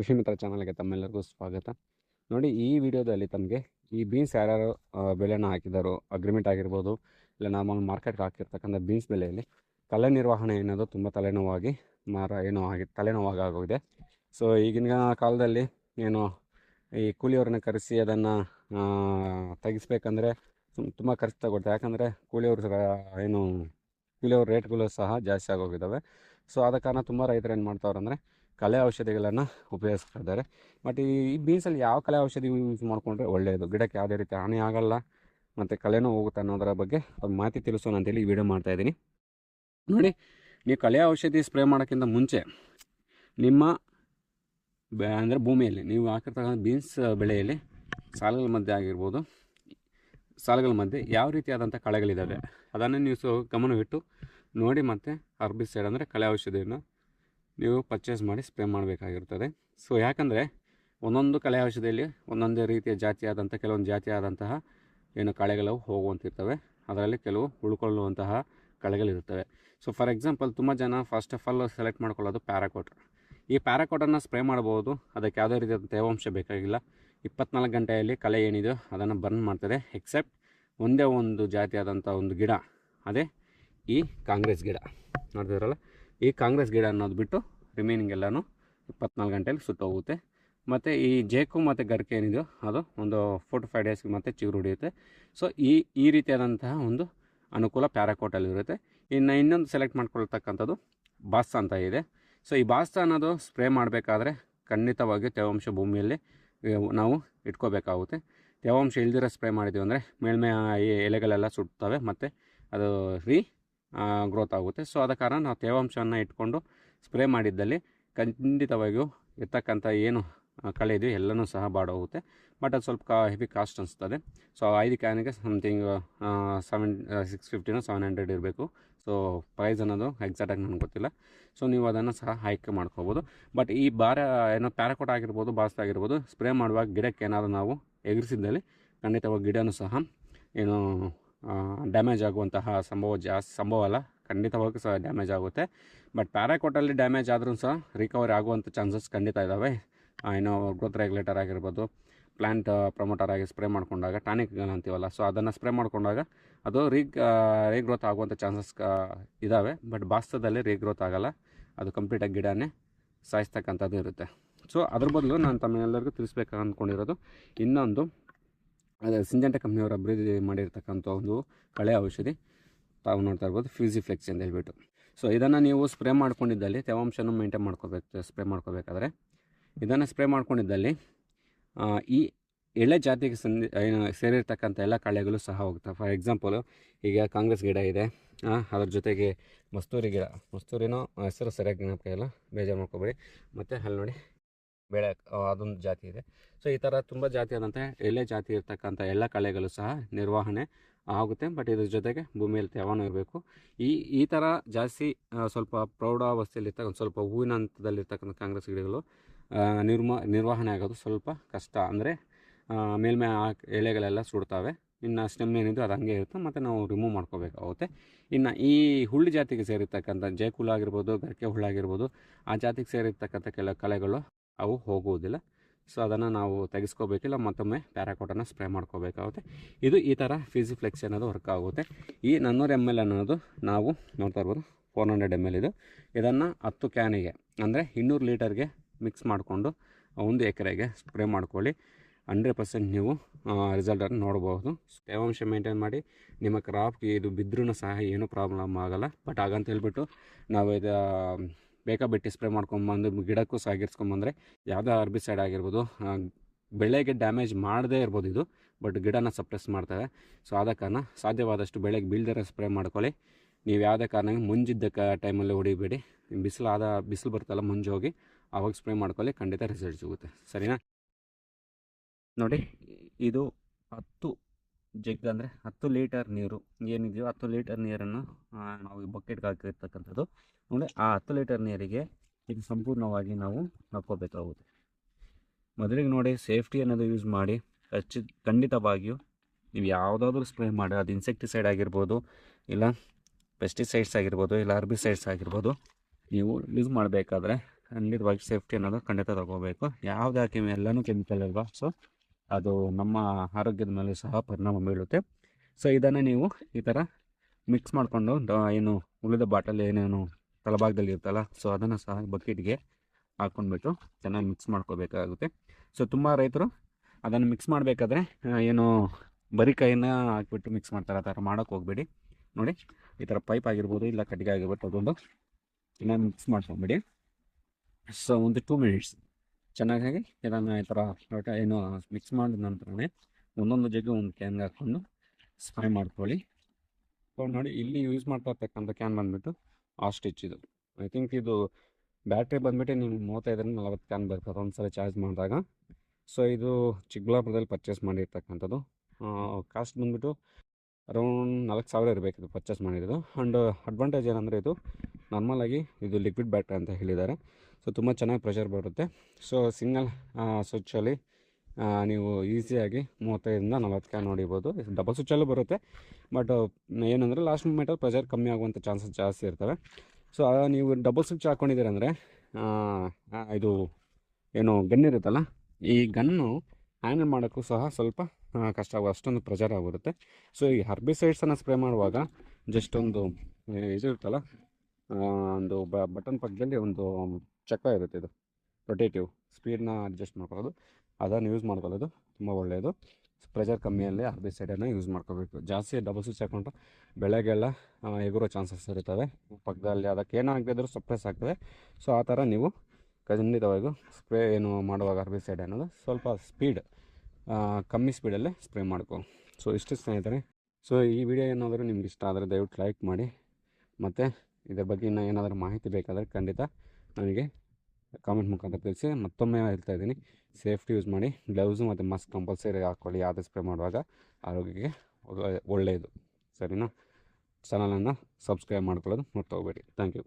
ಕೃಷಿ ಮಿತ್ರ ಚಾನಲ್ಗೆ ತಮ್ಮೆಲ್ಲರಿಗೂ ಸ್ವಾಗತ. ನೋಡಿ, ಈ ವಿಡಿಯೋದಲ್ಲಿ ತಮಗೆ ಈ ಬೀನ್ಸ್ ಯಾರ್ಯಾರು ಬೆಲೆನ ಹಾಕಿದ್ದಾರೋ ಹಾಕಿದಾರೋ, ಅಗ್ರಿಮೆಂಟ್ ಆಗಿರ್ಬೋದು, ಇಲ್ಲ ನಾರ್ಮಲ್ ಮಾರ್ಕೆಟ್ಗೆ ಹಾಕಿರ್ತಕ್ಕಂಥ ಬೀನ್ಸ್ ಬೆಲೆಯಲ್ಲಿ ಕಲೆ ನಿರ್ವಹಣೆ ಅನ್ನೋದು ತುಂಬ ತಲೆನೋವಾಗಿ ಮಾರ, ಏನೋ ಆಗಿ ತಲೆನೋವಾಗಿ ಆಗೋಗಿದೆ ಸೊ, ಈಗಿನ ಕಾಲದಲ್ಲಿ ಏನು ಈ ಕೂಲಿಯವ್ರನ್ನ ಕರೆಸಿ ಅದನ್ನು ತೆಗಿಸ್ಬೇಕಂದ್ರೆ ತುಂಬ ಖರ್ಚು ತಗೊಳ್ತಾರೆ ಯಾಕಂದರೆ ಕೂಲಿಯವ್ರ ಏನು, ಕೂಲಿಯವ್ರ ರೇಟ್ಗಳು ಸಹ ಜಾಸ್ತಿ ಆಗೋಗಿದ್ದಾವೆ. ಸೊ, ಆದ ಕಾರಣ ತುಂಬ ರೈತರು ಏನು ಮಾಡ್ತಾವ್ರೆ ಕಳೆ ಔಷಧಿಗಳನ್ನು ಉಪಯೋಗಿಸ್ತಾ ಇದ್ದಾರೆ ಮತ್ತು ಈ ಬೀನ್ಸಲ್ಲಿ ಯಾವ ಕಲೆ ಔಷಧಿ ಯೂಸ್ ಮಾಡಿಕೊಂಡ್ರೆ ಒಳ್ಳೆಯದು ಗಿಡಕ್ಕೆ ಯಾವುದೇ ರೀತಿ ಹಾನಿ ಆಗಲ್ಲ. ಮತ್ತು ಕಲೆನೂ ಹೋಗುತ್ತೆ ಅನ್ನೋದರ ಬಗ್ಗೆ ಅದು ಮಾಹಿತಿ ತಿಳಿಸೋಣ ಅಂತೇಳಿ ಈ ವಿಡಿಯೋ ಮಾಡ್ತಾಯಿದ್ದೀನಿ ನೋಡಿ, ನೀವು ಕಲೆ ಔಷಧಿ ಸ್ಪ್ರೇ ಮಾಡೋಕ್ಕಿಂತ ಮುಂಚೆ ನಿಮ್ಮ ಅಂದರೆ ಭೂಮಿಯಲ್ಲಿ ನೀವು ಹಾಕಿರ್ತಕ್ಕಂಥ ಬೀನ್ಸ್ ಬೆಳೆಯಲ್ಲಿ ಸಾಲುಗಳ ಮಧ್ಯೆ ಆಗಿರ್ಬೋದು, ಸಾಲುಗಳ ಮಧ್ಯೆ ಯಾವ ರೀತಿಯಾದಂಥ ಕಳೆಗಳಿದ್ದಾವೆ ಅದನ್ನು ನೀವು ಗಮನವಿಟ್ಟು ನೋಡಿ ಮತ್ತು ಅರ್ಬಿಸೈಡ್ ಅಂದರೆ ಕಳೆ ಔಷಧಿಯನ್ನು ನೀವು ಪರ್ಚೇಸ್ ಮಾಡಿ ಸ್ಪ್ರೇ ಮಾಡಬೇಕಾಗಿರ್ತದೆ. ಸೊ ಯಾಕಂದರೆ ಒಂದೊಂದು ಕಳೆ ಔಷಧಿಯಲ್ಲಿ ಒಂದೊಂದೇ ರೀತಿಯ ಜಾತಿಯಾದಂಥ ಕೆಲವೊಂದು ಜಾತಿಯಾದಂತಹ ಏನು ಕಳೆಗಳು ಹೋಗುವಂತಿರ್ತವೆ. ಅದರಲ್ಲಿ ಕೆಲವು ಉಳ್ಕೊಳ್ಳುವಂತಹ ಕಳೆಗಳಿರ್ತವೆ ಸೊ ಫಾರ್ ಎಕ್ಸಾಂಪಲ್ ತುಂಬ ಜನ ಫಸ್ಟ್ ಆಫ್ ಆಲ್ ಸೆಲೆಕ್ಟ್ ಮಾಡ್ಕೊಳ್ಳೋದು ಪ್ಯಾರಾಕೋಟ್ ಈ ಪ್ಯಾರಾಕೋಟನ್ನು ಸ್ಪ್ರೇ ಮಾಡ್ಬೋದು ಅದಕ್ಕೆ ಯಾವುದೇ ರೀತಿಯಾದ ತೇವಾಂಶ ಬೇಕಾಗಿಲ್ಲ. ಇಪ್ಪತ್ನಾಲ್ಕು ಗಂಟೆಯಲ್ಲಿ ಕಳೆ ಏನಿದೆಯೋ ಅದನ್ನು ಬರ್ನ್ ಮಾಡ್ತದೆ. ಎಕ್ಸೆಪ್ಟ್ ಒಂದೇ ಒಂದು ಜಾತಿಯಾದಂಥ ಒಂದು ಗಿಡ. ಅದೇ ಈ ಕಾಂಗ್ರೆಸ್ ಗಿಡ. ನೋಡ್ತಿದ್ರಲ್ಲ ಈ ಕಾಂಗ್ರೆಸ್ ಗಿಡ ಅನ್ನೋದು ಬಿಟ್ಟು ರಿಮೈನಿಂಗ್ ಎಲ್ಲನೂ ಇಪ್ಪತ್ನಾಲ್ಕು ಗಂಟೆಯಲ್ಲಿ ಸುಟ್ಟೋಗುತ್ತೆ ಮತ್ತು ಈ ಜೇಕು ಮತ್ತು ಗರ್ಕೆ ಏನಿದೆಯೋ ಅದು ಒಂದು ಫೋರ್ ಟು ಫೈವ್ ಡೇಸ್ಗೆ ಮತ್ತೆ ಚಿಗುರು ಹಿಡಿಯುತ್ತೆ ಸೊ ಈ ಈ ರೀತಿಯಾದಂತಹ ಒಂದು ಅನುಕೂಲ ಪ್ಯಾರಾಕೋಟಲ್ಲಿರುತ್ತೆ ಇನ್ನು ಇನ್ನೊಂದು ಸೆಲೆಕ್ಟ್ ಮಾಡ್ಕೊಳ್ತಕ್ಕಂಥದ್ದು ಬಾಸ್ತ ಅಂತ ಇದೆ. ಸೊ ಈ ಬಾಸ್ತ ಅನ್ನೋದು ಸ್ಪ್ರೇ ಮಾಡಬೇಕಾದ್ರೆ ಖಂಡಿತವಾಗಿ ತೇವಾಂಶ ಭೂಮಿಯಲ್ಲಿ ನಾವು ಇಟ್ಕೋಬೇಕಾಗುತ್ತೆ. ತೇವಾಂಶ ಇಲ್ದಿರೋ ಸ್ಪ್ರೇ ಮಾಡಿದ್ದೀವಿ ಅಂದರೆ ಮೇಲ್ಮೆ ಎಲೆಗಳೆಲ್ಲ ಸುಡ್ತವೆ, ಮತ್ತು ಅದು ರೀ ಗ್ರೋತ್ ಆಗುತ್ತೆ. ಸೊ ಆದ ಕಾರಣ ನಾವು ತೇವಾಂಶವನ್ನು ಇಟ್ಕೊಂಡು ಸ್ಪ್ರೇ ಮಾಡಿದ್ದಲ್ಲಿ ಖಂಡಿತವಾಗಿಯೂ ಇರ್ತಕ್ಕಂಥ ಏನು ಕಳೆ ಇದೆಯೋ ಎಲ್ಲನೂ ಸಹ ಬಾಡೋಗುತ್ತೆ. ಬಟ್ ಅದು ಸ್ವಲ್ಪ ಕಾ ಹೆವಿ ಕಾಸ್ಟ್ ಅನಿಸ್ತದೆ. ಸೊ ಐದು ಕ್ಯಾನಿಗೆ ಸಮಥಿಂಗ್ ಸೆವೆನ್ ಸಿಕ್ಸ್ ಫಿಫ್ಟಿನೋ ಸೆವೆನ್ ಹಂಡ್ರೆಡ್ ಇರಬೇಕು. ಸೊ ಪ್ರೈಸ್ ಅನ್ನೋದು ಎಕ್ಸಾಕ್ಟಾಗಿ ನನಗೆ ಗೊತ್ತಿಲ್ಲ. ಸೊ ನೀವು ಅದನ್ನು ಸಹ ಆಯ್ಕೆ ಮಾಡ್ಕೋಬೋದು. ಬಟ್ ಈ ಬಾರ, ಏನೋ ಪ್ಯಾರಾಕೋಟ್ ಆಗಿರ್ಬೋದು ಬಾಸ್ ಆಗಿರ್ಬೋದು ಸ್ಪ್ರೇ ಮಾಡುವಾಗ ಗಿಡಕ್ಕೆ ಏನಾದರೂ ನಾವು ಎಗರಿಸಿದ್ದಲ್ಲಿ ಖಂಡಿತವಾಗಿ ಗಿಡನೂ ಸಹ, ಏನು ಡ್ಯಾಮೇಜ್ ಆಗುವಂತಹ ಸಂಭವ ಜಾಸ್ತಿ ಸಂಭವ ಅಲ್ಲ. ಖಂಡಿತವಾಗೂ ಸಹ ಡ್ಯಾಮೇಜ್ ಆಗುತ್ತೆ. ಬಟ್ ಪ್ಯಾರಾಕೋಟಲ್ಲಿ ಡ್ಯಾಮೇಜ್ ಆದರೂ ಸಹ ರಿಕವರಿ ಆಗುವಂಥ ಚಾನ್ಸಸ್ ಖಂಡಿತ ಇದ್ದಾವೆ ಏನೋ ಗ್ರೋತ್ ರೆಗ್ಯುಲೇಟರ್ ಆಗಿರ್ಬೋದು ಪ್ಲ್ಯಾಂಟ್ ಪ್ರಮೋಟರ್ ಆಗಿ ಸ್ಪ್ರೇ ಮಾಡಿಕೊಂಡಾಗ ಟಾನಿಕ್ ಅಂತೀವಲ್ಲ ಸೊ ಅದನ್ನು ಸ್ಪ್ರೇ ಮಾಡಿಕೊಂಡಾಗ ಅದು ರೀ ರೀಗ್ರೋತ್ ಆಗುವಂಥ ಚಾನ್ಸಸ್ ಇದ್ದಾವೆ ಬಟ್ ಬಾಸ್ತದಲ್ಲಿ ರೀಗ್ರೋತ್ ಆಗೋಲ್ಲ. ಅದು ಕಂಪ್ಲೀಟಾಗಿ ಗಿಡನೇ ಸಾಯಿಸ್ತಕ್ಕಂಥದ್ದು ಇರುತ್ತೆ. ಸೊ ಅದ್ರ ಬದಲು ನಾನು ತಮ್ಮೆಲ್ಲರಿಗೂ ತಿಳಿಸ್ಬೇಕು ಅಂದ್ಕೊಂಡಿರೋದು ಇನ್ನೊಂದು ಅದೇ ಸಿಂಜೆಂಟ ಕಂಪ್ನಿಯವರು ಅಭಿವೃದ್ಧಿ ಮಾಡಿರ್ತಕ್ಕಂಥ ಒಂದು ಕಳೆ ಔಷಧಿ ತಾವು ನೋಡ್ತಾ ಇರ್ಬೋದು ಫ್ಯೂಸಿಫ್ಲೆಕ್ಸ್ ಅಂತ ಹೇಳ್ಬಿಟ್ಟು. ಸೊ ಇದನ್ನು ನೀವು ಸ್ಪ್ರೇ ಮಾಡ್ಕೊಂಡಿದ್ದಲ್ಲಿ ತೇವಾಂಶನೂ ಮೇಂಟೈನ್ ಮಾಡ್ಕೋಬೇಕು ಸ್ಪ್ರೇ ಮಾಡ್ಕೋಬೇಕಾದ್ರೆ. ಇದನ್ನು ಸ್ಪ್ರೇ ಮಾಡ್ಕೊಂಡಿದ್ದಲ್ಲಿ ಈ ಎಳೆ ಜಾತಿಗೆ ಸಂದಿ ಸೇರಿರ್ತಕ್ಕಂಥ ಎಲ್ಲ ಕಳೆಗಳು ಸಹ ಹೋಗ್ತವೆ. ಫಾರ್ ಎಕ್ಸಾಂಪಲು ಈಗ ಕಾಂಗ್ರೆಸ್ ಗಿಡ ಇದೆ ಅದ್ರ ಜೊತೆಗೆ ಮಸ್ತೂರಿ ಗಿಡ. ಮಸ್ತೂರಿನೋ ಹೆಸರು ಸರಿಯಾಗಿ ಜ್ಞಾಪಕ ಇಲ್ಲ ಬೇಜಾರು ಮಾಡ್ಕೊಬೇಡಿ. ಮತ್ತು ಅಲ್ಲಿ ನೋಡಿ ಬೆಳೆ ಅದೊಂದು ಜಾತಿ ಇದೆ. ಸೊ ಈ ಥರ ತುಂಬ ಆದಂತೆ ಎಲೆ ಜಾತಿ ಇರ್ತಕ್ಕಂಥ ಎಲ್ಲ ಕಳೆಗಳು ಸಹ ನಿರ್ವಹಣೆ ಆಗುತ್ತೆ. ಬಟ್ ಇದ್ರ ಜೊತೆಗೆ ಭೂಮಿಯಲ್ಲಿ ತೇವಾನು ಇರಬೇಕು. ಈ ಈ ಥರ ಜಾಸ್ತಿ ಸ್ವಲ್ಪ ಪ್ರೌಢಾವಸ್ಥೆಯಲ್ಲಿರ್ತಕ್ಕಂಥ ಸ್ವಲ್ಪ ಹೂವಿನ ಹಂತದಲ್ಲಿರ್ತಕ್ಕಂಥ ಕಾಂಗ್ರೆಸ್ ಗಿಡಗಳು ನಿರ್ಮ, ನಿರ್ವಹಣೆ ಆಗೋದು ಸ್ವಲ್ಪ ಕಷ್ಟ. ಅಂದರೆ ಮೇಲ್ಮೆ ಆ ಎಲೆಗಳೆಲ್ಲ ಸುಡ್ತವೆ. ಇನ್ನು ಸ್ಟೆಮ್ ಏನಿದೆ ಅದು ಹಂಗೆ ಇರುತ್ತೆ. ಮತ್ತು ನಾವು ರಿಮೂವ್ ಮಾಡ್ಕೋಬೇಕಾಗುತ್ತೆ. ಇನ್ನು ಈ ಹುಳ್ಳಿ ಜಾತಿಗೆ ಸೇರಿರ್ತಕ್ಕಂಥ ಜೇಕುಳ್ಳಾಗಿರ್ಬೋದು ಗರಿಕೆ ಹುಳ್ಳಾಗಿರ್ಬೋದು ಆ ಜಾತಿಗೆ ಸೇರಿರ್ತಕ್ಕಂಥ ಕೆಲವು ಕಳೆಗಳು ಅವು ಹೋಗುವುದಿಲ್ಲ. ಸೊ ಅದನ್ನು ನಾವು ತೆಗೆಸ್ಕೋಬೇಕಿಲ್ಲ, ಮತ್ತೊಮ್ಮೆ ಪ್ಯಾರಾಕೋಟನ್ನು ಸ್ಪ್ರೇ ಮಾಡ್ಕೋಬೇಕಾಗುತ್ತೆ. ಇದು ಈ ಥರ ಫಿಸಿಫ್ಲೆಕ್ಸ್ ಅನ್ನೋದು ವರ್ಕ್ ಆಗುತ್ತೆ. ಈ ನಾನ್ನೂರು ಎಂ ಎಲ್ ಅನ್ನೋದು ನಾವು ನೋಡ್ತಾ ಇರ್ಬೋದು, ಫೋರ್ ಹಂಡ್ರೆಡ್ ಎಂ ಎಲ್ ಇದು. ಇದನ್ನು ಹತ್ತು ಕ್ಯಾನಿಗೆ, ಅಂದರೆ ಇನ್ನೂರು ಲೀಟರ್ಗೆ ಮಿಕ್ಸ್ ಮಾಡಿಕೊಂಡು ಒಂದು ಎಕರೆಗೆ ಸ್ಪ್ರೇ ಮಾಡ್ಕೊಳ್ಳಿ. ಹಂಡ್ರೆಡ್ ಪರ್ಸೆಂಟ್ ನೀವು ರಿಸಲ್ಟನ್ನು ನೋಡಬಹುದು ತೇವಾಂಶ ಮೇಂಟೈನ್ ಮಾಡಿ, ನಿಮ್ಮ ಕ್ರಾಪ್ಗೆ ಇದು ಬಿದ್ದರೂ ಸಹ ಏನೂ ಪ್ರಾಬ್ಲಮ್ ಆಗೋಲ್ಲ. ಬಟ್ ಹಾಗಂತ ಹೇಳ್ಬಿಟ್ಟು, ನಾವು ಇದು ಬೇಕಾ ಬಿಟ್ಟು ಸ್ಪ್ರೇ ಮಾಡ್ಕೊಂಬಂದು ಗಿಡಕ್ಕೂ ಸಾಗಿರ್ಸ್ಕೊಂಬಂದರೆ ಯಾವುದೇ ಅರ್ಬಿಸೈಡ್ ಆಗಿರ್ಬೋದು ಆ, ಬೆಳೆಗೆ ಡ್ಯಾಮೇಜ್ ಮಾಡದೇ ಇರ್ಬೋದು ಇದು ಬಟ್ ಗಿಡನ ಸಪ್ರೆಸ್ ಮಾಡ್ತವೆ. ಸೊ ಆದ ಕಾರಣ ಸಾಧ್ಯವಾದಷ್ಟು ಬೆಳೆಗೆ ಬೀಳ್ದಿರೋ ಸ್ಪ್ರೇ ಮಾಡ್ಕೊಳ್ಳಿ. ನೀವು ಯಾವುದೇ ಕಾರಣಕ್ಕೆ ಮುಂಜಿದ್ದ ಕ ಟೈಮಲ್ಲಿ ಹೊಡಿಬೇಡಿ. ಬಿಸಿಲಾದ ಬಿಸಿಲು ಬರ್ತಲ್ಲ ಮುಂಜೋಗಿ ಆವಾಗ ಸ್ಪ್ರೇ ಮಾಡ್ಕೊಳ್ಳಿ ಖಂಡಿತ ರಿಸಲ್ಟ್ ಸಿಗುತ್ತೆ. ಸರಿನಾ? ನೋಡಿ ಇದು ಹತ್ತು ಜಗ್ ಅಂದರೆ ಹತ್ತು ಲೀಟರ್ ನೀರು ಏನಿದೆಯೋ ಹತ್ತು ಲೀಟರ್ ನೀರನ್ನು ನಾವು ಈ ಬಕೆಟ್ಗೆ ಹಾಕಿರ್ತಕ್ಕಂಥದ್ದು. ನೋಡಿ ಆ ಹತ್ತು ಲೀಟರ್ ನೀರಿಗೆ ಇದು ಸಂಪೂರ್ಣವಾಗಿ ನಾವು ಹಾಕ್ಕೋಬೇಕಾಗುತ್ತೆ ಮೊದಲಿಗೆ ನೋಡಿ, ಸೇಫ್ಟಿ ಅನ್ನೋದು ಯೂಸ್ ಮಾಡಿ ಖಚಿತ ಖಂಡಿತವಾಗಿಯೂ ನೀವು ಯಾವುದಾದ್ರೂ ಸ್ಪ್ರೇ ಮಾಡಿ, ಅದು ಇನ್ಸೆಕ್ಟಿಸೈಡ್ ಆಗಿರ್ಬೋದು, ಇಲ್ಲ ಪೆಸ್ಟಿಸೈಡ್ಸ್ ಆಗಿರ್ಬೋದು, ಇಲ್ಲ ಅರ್ಬಿಸೈಡ್ಸ್ ಆಗಿರ್ಬೋದು, ನೀವು ಯೂಸ್ ಮಾಡಬೇಕಾದ್ರೆ ಖಂಡಿತವಾಗಿ ಸೇಫ್ಟಿ ಅನ್ನೋದು ಖಂಡಿತ ತಗೋಬೇಕು. ಯಾವುದೇ ಹಾಕಿ ಎಲ್ಲನೂ ಕೆಮಿಕಲ್ ಅಲ್ವಾ? ಸೊ ಅದು ನಮ್ಮ ಆರೋಗ್ಯದ ಮೇಲೆ ಸಹ ಪರಿಣಾಮ ಬೀಳುತ್ತೆ ಸೊ ಇದನ್ನು ನೀವು ಈ ಥರ ಮಿಕ್ಸ್ ಮಾಡಿಕೊಂಡು ಏನು ಉಳಿದ ಬಾಟಲ್ ಏನೇನು ತಳಭಾಗದಲ್ಲಿ ಇರುತ್ತಲ್ಲ ಸೊ ಅದನ್ನು ಸಹ ಬಕೆಟ್ಗೆ ಹಾಕ್ಕೊಂಡ್ಬಿಟ್ಟು ಚೆನ್ನಾಗಿ ಮಿಕ್ಸ್ ಮಾಡ್ಕೋಬೇಕಾಗುತ್ತೆ. ಸೊ ತುಂಬ ರೈತರು ಅದನ್ನು ಮಿಕ್ಸ್ ಮಾಡಬೇಕಾದ್ರೆ ಏನು ಬರೀ ಕೈನ ಹಾಕ್ಬಿಟ್ಟು ಮಿಕ್ಸ್ ಮಾಡ್ತಾರೆ, ಆ ಥರ ಮಾಡೋಕ್ಕೆ ಹೋಗ್ಬೇಡಿ. ನೋಡಿ, ಈ ಥರ ಪೈಪ್ ಆಗಿರ್ಬೋದು ಇಲ್ಲ ಕಟ್ಟಿಗೆ ಆಗಿರ್ಬೋದು ತಗೊಂಡು ಚೆನ್ನಾಗಿ ಮಿಕ್ಸ್ ಮಾಡ್ಕೊಂಬಿಡಿ ಸೊ ಒಂದು ಟೂ ಮಿನಿಟ್ಸ್ ಚೆನ್ನಾಗಿ ಇದನ್ನು ಈ ಥರ ಏನು ಮಿಕ್ಸ್ ಮಾಡಿದ ನಂತರನೇ ಒಂದೊಂದು ಜಗ್ಗು ಒಂದು ಕ್ಯಾನ್ಗೆ ಹಾಕ್ಕೊಂಡು ಸ್ಪ್ರೈ ಮಾಡ್ಕೊಳ್ಳಿ. ಸೊ ನೋಡಿ ಇಲ್ಲಿ ಯೂಸ್ ಮಾಡ್ತಾ ಇರ್ತಕ್ಕಂಥ ಕ್ಯಾನ್ ಬಂದುಬಿಟ್ಟು ಆ ಸ್ಟಿಚ್ ಇದು. ಐ ಥಿಂಕ್ ಇದು ಬ್ಯಾಟ್ರಿ ಬಂದುಬಿಟ್ಟು ನಿಮ್ಗೆ ಮೂವತ್ತೈದರಿಂದ ನಲವತ್ತು ಕ್ಯಾನ್ ಬರ್ತದೆ ಒಂದ್ಸಲ ಚಾರ್ಜ್ ಮಾಡಿದಾಗ. ಸೊ ಇದು ಚಿಕ್ಕಬಳ್ಳಾಪುರದಲ್ಲಿ ಪರ್ಚೇಸ್ ಮಾಡಿರ್ತಕ್ಕಂಥದ್ದು. ಕಾಸ್ಟ್ ಬಂದುಬಿಟ್ಟು ಅರೌಂಡ್ ನಾಲ್ಕು ಸಾವಿರ ಇರಬೇಕು ಇದು ಪರ್ಚೇಸ್ ಮಾಡಿರೋದು. ಆ್ಯಂಡ್ ಅಡ್ವಾಂಟೇಜ್ ಏನಂದರೆ ಇದು ನಾರ್ಮಲಾಗಿ ಇದು ಲಿಕ್ವಿಡ್ ಬ್ಯಾಟ್ರಿ ಅಂತ ಹೇಳಿದ್ದಾರೆ. ಸೊ ತುಂಬ ಚೆನ್ನಾಗಿ ಪ್ರೆಷರ್ ಬರುತ್ತೆ. ಸೊ ಸಿಂಗಲ್ ಸ್ವಿಚ್ಚಲ್ಲಿ ನೀವು ಈಸಿಯಾಗಿ ಮೂವತ್ತೈದರಿಂದ ನಲವತ್ತು ಕ್ಯಾನ್ ಹೊಡಿಬೋದು ಡಬಲ್ ಸ್ವಿಚ್ಚಲ್ಲೂ ಬರುತ್ತೆ. ಬಟ್ ಏನಂದರೆ ಲಾಸ್ಟ್ ಮೂಮೆಂಟಲ್ಲಿ ಪ್ರೆಷರ್ ಕಮ್ಮಿ ಆಗುವಂಥ ಚಾನ್ಸಸ್ ಜಾಸ್ತಿ ಇರ್ತವೆ. ಸೊ ನೀವು ಡಬಲ್ ಸ್ವಿಚ್ ಹಾಕ್ಕೊಂಡಿದ್ದೀರಂದರೆ ಇದು ಏನು ಗನ್ ಇರುತ್ತಲ್ಲ, ಈ ಗನ್ನು ಹ್ಯಾಂಡಲ್ ಮಾಡೋಕ್ಕೂ ಸಹ ಸ್ವಲ್ಪ ಕಷ್ಟ ಆಗುವ, ಅಷ್ಟೊಂದು ಪ್ರೆಷರ್ ಆಗಿರುತ್ತೆ. ಸೊ ಈ ಹರ್ಬಿಸೈಡ್ಸನ್ನು ಸ್ಪ್ರೇ ಮಾಡುವಾಗ ಜಸ್ಟ್ ಒಂದು ಇರುತ್ತಲ್ಲ ಒಂದು ಬಟನ್ ಪಕ್ಕದಲ್ಲಿ ಒಂದು ಚಕ್ರ ಇರುತ್ತೆ ಇದು. ರೊಟೇಟಿವ್ ಸ್ಪೀಡ್ನ ಅಡ್ಜಸ್ಟ್ ಮಾಡ್ಕೊಳ್ಳೋದು. ಅದನ್ನು ಯೂಸ್ ಮಾಡ್ಕೊಳ್ಳೋದು ತುಂಬ ಒಳ್ಳೆಯದು ಪ್ರೆಷರ್ ಕಮ್ಮಿಯಲ್ಲಿ ಹರ್ಬಿಸೈಡನ್ನು ಯೂಸ್ ಮಾಡ್ಕೋಬೇಕು. ಜಾಸ್ತಿ ಡಬಲ್ ಸ್ವಿಚ್ ಹಾಕೊಂಡ್ರೆ ಬೆಳಗ್ಗೆಲ್ಲ ಎಗುರೋ ಚಾನ್ಸಸ್ ಇರ್ತವೆ. ಪಕ್ಕದಲ್ಲಿ ಅದಕ್ಕೆ ಏನಾಗದಿದ್ರೂ ಸಪ್ರೆಸ್ ಆಗ್ತದೆ. ಸೊ ಆ ಥರ ನೀವು ಖಂಡಿತವಾಗಿಯೂ ಸ್ಪ್ರೇ ಏನು ಮಾಡುವಾಗ ಹರ್ಬಿಸೈಡ್ ಅನ್ನೋದು ಸ್ವಲ್ಪ ಸ್ಪೀಡ್ ಕಮ್ಮಿ ಸ್ಪೀಡಲ್ಲೇ ಸ್ಪ್ರೇ ಮಾಡ್ಕೊ. ಸೊ ಇಷ್ಟು ಸ್ನೇಹಿತರೆ. ಸೊ ಈ ವಿಡಿಯೋ ಏನಾದರೂ ನಿಮ್ಗೆ ಇಷ್ಟ ಆದರೆ ದಯವಿಟ್ಟು ಲೈಕ್ ಮಾಡಿ. ಮತ್ತು ಇದ್ರ ಬಗ್ಗೆ ಇನ್ನೂ ಏನಾದರೂ ಮಾಹಿತಿ ಬೇಕಾದರೆ ಖಂಡಿತ ನನಗೆ ಕಾಮೆಂಟ್ ಮುಖಾಂತರ ತಿಳಿಸಿ, ಮತ್ತೊಮ್ಮೆ ಹೇಳ್ತಾ ಇದ್ದೀನಿ ಸೇಫ್ಟಿ ಯೂಸ್ ಮಾಡಿ ಗ್ಲೌಸು ಮತ್ತು ಮಾಸ್ಕ್ ಕಂಪಲ್ಸರಿ ಹಾಕ್ಕೊಳ್ಳಿ ಯಾವುದೇ ಸ್ಪ್ರೇ ಮಾಡುವಾಗ ಆರೋಗ್ಯಕ್ಕೆ ಒಳ್ಳೆ- ಒಳ್ಳೆಯದು. ಸರಿನಾ? ಚಾನಲನ್ನು ಸಬ್ಸ್ಕ್ರೈಬ್ ಮಾಡ್ಕೊಳ್ಳೋದು ಮರ್ತೋಗ್ಬೇಡಿ. Thank you